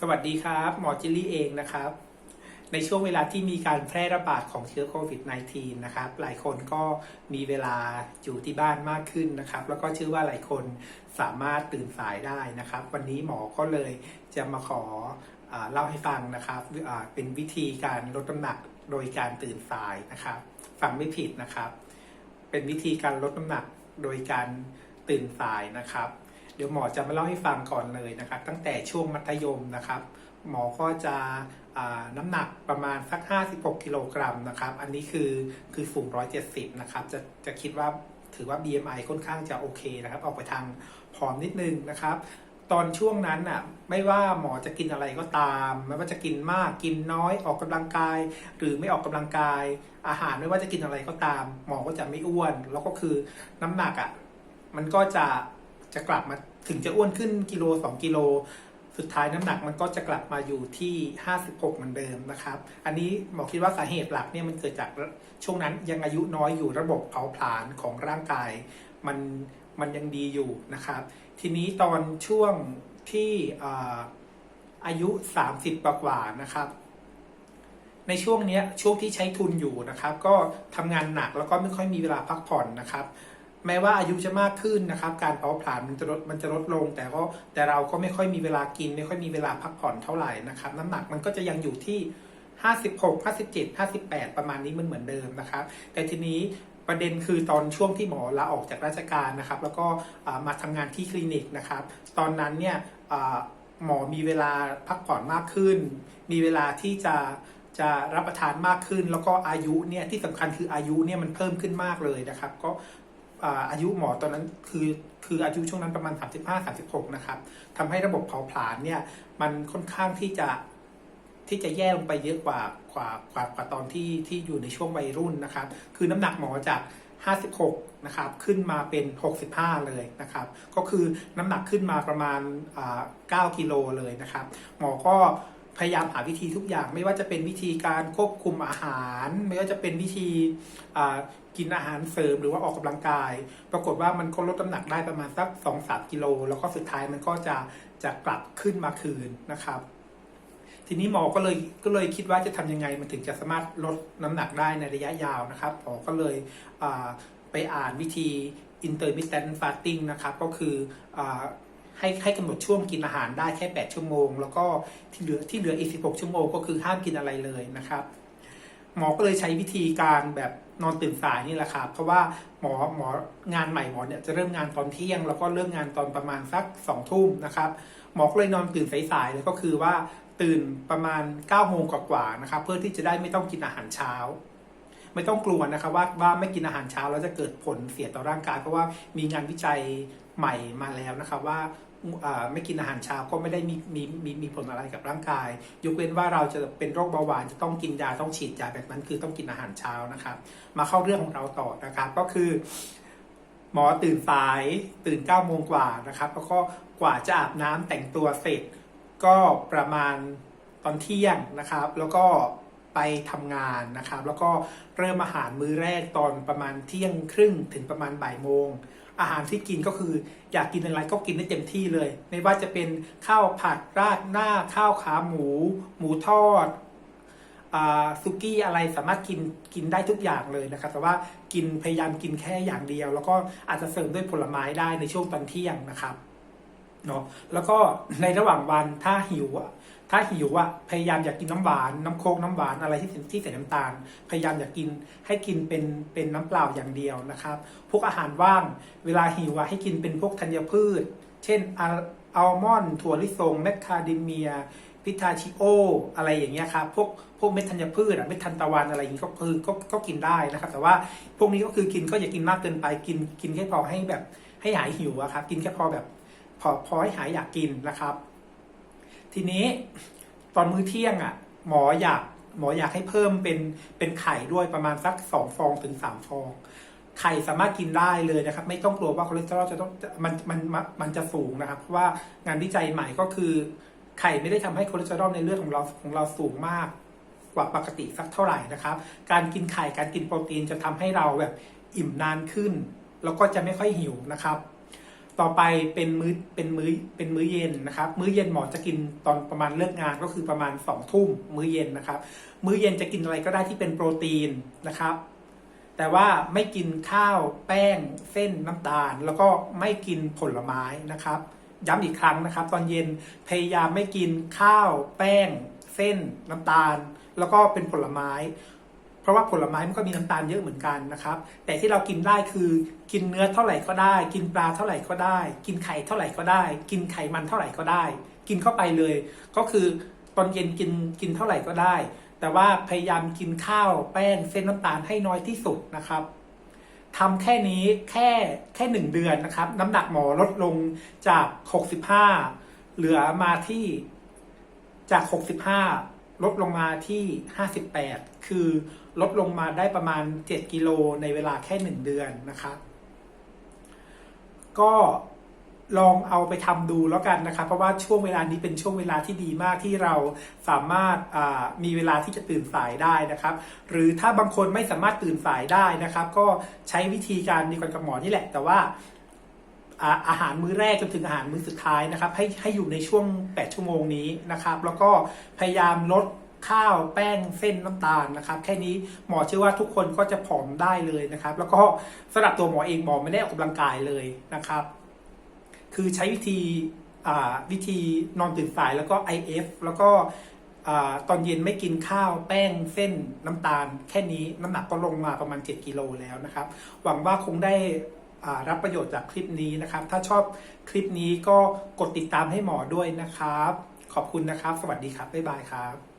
สวัสดีครับ หมอจิลลี่เองนะครับ ในช่วงเวลาที่มีการแพร่ระบาดของเชื้อโควิด -19 นะครับ หลายคนก็มีเวลาอยู่ที่บ้านมากขึ้นนะครับ แล้วก็เชื่อว่าหลายคนสามารถตื่นสายได้นะครับ วันนี้หมอก็เลยจะมาขออเล่าให้ฟังนะครับเป็นวิธีการลดน้ำหนักโดยการตื่นสายนะครับ ฟังไม่ผิดนะครับ เป็นวิธีการลดน้ำหนักโดยการตื่นสายนะครับ เดี๋ยวหมอจะมาเล่าให้ฟังก่อนเลยนะครับ ตั้งแต่ช่วงมัธยมนะครับ หมอก็จะน้ำหนักประมาณสัก 56 กิโลกรัมนะครับ อันนี้คือคือสูง 170 นะครับ จะจะคิดว่าถือว่า BMI ค่อนข้างจะโอเคนะครับ ออกไปทางผอมนิดนึงนะครับ ตอนช่วงนั้นน่ะไม่ว่าหมอจะกินอะไรก็ตาม ไม่ว่าจะกินมากกินน้อยออกกำลังกาย หรือไม่ออกกำลังกาย อาหารไม่ว่าจะกินอะไรก็ตาม หมอก็จะไม่อ้วน แล้วก็คือน้ำหนักอะมันก็จะ จะกลับมาถึงจะอ้วนขึ้นกิโล 2 กิโล สุดท้ายน้ำหนักมันก็จะกลับมาอยู่ที่ 56 เหมือนเดิมนะครับ อันนี้หมอคิดว่าสาเหตุหลักเนี่ยมันเกิดจากช่วงนั้นยังอายุน้อยอยู่ระบบเผาผลาญของร่างกาย มันมันยังดีอยู่นะครับ ทีนี้ตอนช่วงที่อาอายุ 30 กว่านะครับในช่วงนี้ช่วงที่ใช้ทุนอยู่นะครับ ก็ทำงานหนักแล้วก็ไม่ค่อยมีเวลาพักผ่อนนะครับ แม้ว่าอายุจะมากขึ้นนะครับ การเผาผลาญมันจะลดมันจะลดลง แต่ก็แต่เราก็ไม่ค่อยมีเวลากิน ไม่ค่อยมีเวลาพักผ่อนเท่าไหร่นะครับ น้ำหนักมันก็จะยังอยู่ที่ 56 57 58 ประมาณนี้มันเหมือนเดิมนะครับ แต่ทีนี้ประเด็นคือตอนช่วงที่หมอลาออกจากราชการนะครับ แล้วก็มาทำงานที่คลินิกนะครับ ตอนนั้นเนี่ยหมอมีเวลาพักผ่อนมากขึ้น มีเวลาที่จะจะรับประทานมากขึ้น แล้วก็อายุเนี่ยที่สำคัญคืออายุเนี่ยมันเพิ่มขึ้นมากเลยนะครับ ก็ อายุหมอตอนนั้นคือคืออายุช่วงนั้นประมาณ 35-36 นะครับทำให้ระบบเผาผลาญเนี่ยมันค่อนข้างที่จะที่จะแย่ลงไปเยอะกว่ากว่ากว่ากว่าตอนที่ที่อยู่ในช่วงวัยรุ่นนะครับ คือน้ำหนักหมอจาก 56 นะครับ ขึ้นมาเป็น 65 เลยนะครับ ก็คือน้ำหนักขึ้นมาประมาณอ่า9กิโลเลยนะครับ หมอก็ พยายามหาวิธีทุกอย่าง ไม่ว่าจะเป็นวิธีการควบคุมอาหาร ไม่ว่าจะเป็นวิธีกินอาหารเสริมหรือว่าออกกำลังกาย ปรากฏว่ามันก็ลดน้ำหนักได้ประมาณสัก2-3กิโลแล้วก็สุดท้ายมันก็จะจะกลับขึ้นมาคืนนะครับ ทีนี้หมอก็เลยก็เลยคิดว่าจะทำยังไงมันถึงจะสามารถลดน้ำหนักได้ในระยะยาวนะครับหมอก็เลยไปอ่านวิธี intermittent fasting นะครับ ก็คืออ ให้ให้กำหนดช่วงกินอาหารได้แค่ 8 ชั่วโมง แล้วก็ที่เหลือที่เหลืออีก 16 ชั่วโมงก็คือห้ามกินอะไรเลยนะครับ หมอก็เลยใช้วิธีการแบบนอนตื่นสายนี่แหละครับเพราะว่าหมอหมองานใหม่หมอเนี่ยจะเริ่มงานตอนเที่ยง แล้วก็เริ่มงานตอนประมาณสักสองทุ่มนะครับ หมอก็เลยนอนตื่นสายๆเลยก็คือว่าตื่นประมาณ9ก้าโมงกว่าๆนะครับ เพื่อที่จะได้ไม่ต้องกินอาหารเช้า ไม่ต้องกลัวนะครับว่าว่าไม่กินอาหารเช้าแล้วจะเกิดผลเสียต่อร่างกาย เพราะว่ามีงานวิจัยใหม่มาแล้วนะครับว่าไม่กินอาหารเช้าก็ไม่ได้มีมีมีมีผลอะไรกับร่างกาย ยกเว้นว่าเราจะเป็นโรคเบาหวานจะต้องกินยาต้องฉีดยาแบบนั้นคือต้องกินอาหารเช้านะครับ มาเข้าเรื่องของเราต่อนะครับ ก็คือ หมอตื่นสายตื่น9ก้าโมงกว่านะครับ แล้วก็กว่าจะอาบน้ำแต่งตัวเสร็จ ก็ประมาณตอนเที่ยงนะครับ แล้วก็ ไปทำงานนะครับ แล้วก็เริ่มอาหารมื้อแรกตอนประมาณเที่ยงครึ่งถึงประมาณบ่ายโมง อาหารที่กินก็คืออยากกินอะไรก็กินได้เต็มที่เลย ไม่ว่าจะเป็นข้าวผัดราดหน้าข้าวขาหมู หมูทอดซุกี้อะไรสามารถกินกินได้ทุกอย่างเลยนะครับ แต่ว่ากินพยายามกินแค่อย่างเดียว แล้วก็อาจจะเสริมด้วยผลไม้ได้ในช่วงตอนเที่ยงนะครับ เนาะแล้วก็ในระหว่างวันถ้าหิวอะถ้าหิวอะพยายามอยากกินน้ำหวานน้ำโคกน้ำหวานอะไรที่ที่ใส่น้ำตาล พยายามอยากกินให้กินเป็นเป็นน้ำเปล่าอย่างเดียวนะครับ พวกอาหารว่างเวลาหิวอะให้กินเป็นพวกธัญพืช เช่นอัลมอนด์ถั่วลิสงแมคคาเดเมียพิทาชิโอ อะไรอย่างเงี้ยครับพวกพวกเม็ดธัญพืชอะเม็ดทันตะวันอะไรอย่างงี้ก็คือก็ก็กินได้นะครับ แต่ว่าพวกนี้ก็คือกินก็อย่ากินมากเกินไปกินกินแค่พอให้แบบให้หายหิวอะครับกินแค่พอแบบ อพอให้หายอยากกินนะครับ ทีนี้ตอนมื้อเที่ยงอะ หมออยากหมออยากให้เพิ่มเป็นเป็นไข่ด้วยประมาณสักสองฟองถึงสามฟอง ไข่สามารถกินได้เลยนะครับ ไม่ต้องกลัวว่าคอเลสเตอรอลจะต้องมันมันมันมันจะสูงนะครับ เพราะว่างานวิจัยใหม่ก็คือ ไข่ไม่ได้ทำให้คอเลสเตอรอลในเลือดของเราของเราสูงมากกว่าปกติสักเท่าไหร่นะครับ การกินไข่การกินโปรตีนจะทำให้เราแบบอิ่มนานขึ้น แล้วก็จะไม่ค่อยหิวนะครับ ต่อไปเป็นมื้อเป็นมื้อเป็นมื้อเย็นนะครับ มื้อเย็นหมอจะกินตอนประมาณเลิกงานก็คือประมาณสองทุ่มมื้อเย็นนะครับ มื้อเย็นจะกินอะไรก็ได้ที่เป็นโปรตีนนะครับ แต่ว่าไม่กินข้าวแป้ง เส้นน้ำตาล แล้วก็ไม่กินผลไม้นะครับ ย้ำอีกครั้งนะครับ ตอนเย็นพยายามไม่กินข้าวแป้ง เส้นน้ำตาล แล้วก็เป็นผลไม้ เพราะว่าผลไม้มันก็มีน้ำตาลเยอะเหมือนกันนะครับ แต่ที่เรากินได้คือกินเนื้อเท่าไหร่ก็ได้ กินปลาเท่าไหร่ก็ได้ กินไข่เท่าไหร่ก็ได้ กินไขมันเท่าไหร่ก็ได้ กินเข้าไปเลย ก็คือตอนเย็นกินกินเท่าไหร่ก็ได้ แต่ว่าพยายามกินข้าวแป้งเส้นน้ำตาลให้น้อยที่สุดนะครับทำแค่นี้แค่แค่หนึ่งเดือนนะครับ น้ำหนักหมอลดลงจาก 65 เหลือมาที่จาก 65 ลดลงมาที่ 58 คือลดลงมาได้ประมาณ 7 กิโลในเวลาแค่ 1 เดือนนะครับก็ลองเอาไปทำดูแล้วกันนะครับเพราะว่าช่วงเวลานี้เป็นช่วงเวลาที่ดีมากที่เราสามารถมีเวลาที่จะตื่นสายได้นะครับ หรือถ้าบางคนไม่สามารถตื่นสายได้นะครับ ก็ใช้วิธีการดีกว่ากับหมอนี่แหละ แต่ว่า อาหารมื้อแรกจนถึงอาหารมื้อสุดท้ายนะครับ ให้ให้อยู่ในช่วง 8 ชั่วโมงนี้นะครับ แล้วก็พยายามลดข้าวแป้งเส้นน้ำตาลนะครับ แค่นี้หมอเชื่อว่าทุกคนก็จะผอมได้เลยนะครับ แล้วก็สำหรับตัวหมอเองหมอไม่ได้ออกกำลังกายเลยนะครับ คือใช้วิธีวิธีนอนตื่นสายแล้วก็ IF แล้วก็อตอนเย็นไม่กินข้าวแป้งเส้นน้ำตาล แค่นี้น้ำหนักก็ลงมาประมาณ 7 กิโลแล้วนะครับ หวังว่าคงได้ รับประโยชน์จากคลิปนี้นะครับ ถ้าชอบคลิปนี้ก็กดติดตามให้หมอด้วยนะครับ ขอบคุณนะครับ สวัสดีครับ บ๊ายบายครับ